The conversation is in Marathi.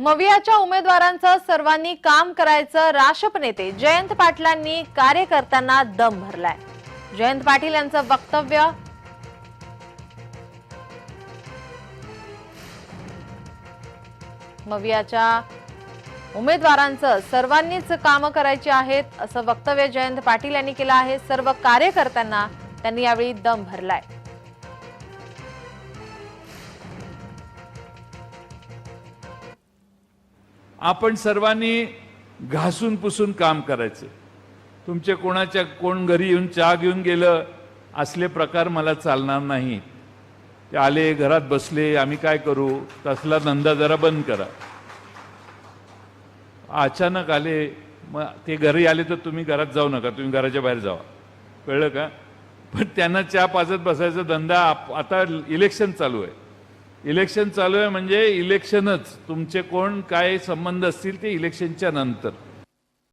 मवियाच्या उमेदवारांचं सर्वांनी काम करायचं राशप नेते जयंत पाटलांनी कार्यकर्त्यांना दम भरलाय. जयंत पाटील यांचं वक्तव्य मवियाच्या उमेदवारांचं सर्वांनीच कामं करायची आहेत असं वक्तव्य जयंत पाटील यांनी केलं आहे. सर्व कार्यकर्त्यांना त्यांनी यावेळी दम भरलाय. आपण सर्वांनी घासून पुसून काम करायचं. तुमच्या कोणाच्या कोण घरी येऊन चहा घेऊन गेलं असले प्रकार मला चालणार नाही. ते आले घरात बसले आम्ही काय करू? तसला धंदा जरा बंद करा. अचानक आले मग ते घरी आले तर तुम्ही घरात जाऊ नका तुम्ही घराच्या बाहेर जावा. कळलं का? पण त्यांना चहा पाजत बसायचा धंदा आप- आता इलेक्शन चालू आहे. इलेक्शन चालू आहे म्हणजे इलेक्शनच. तुमचे कोण काय संबंध असतील ते इलेक्शनच्या नंतर.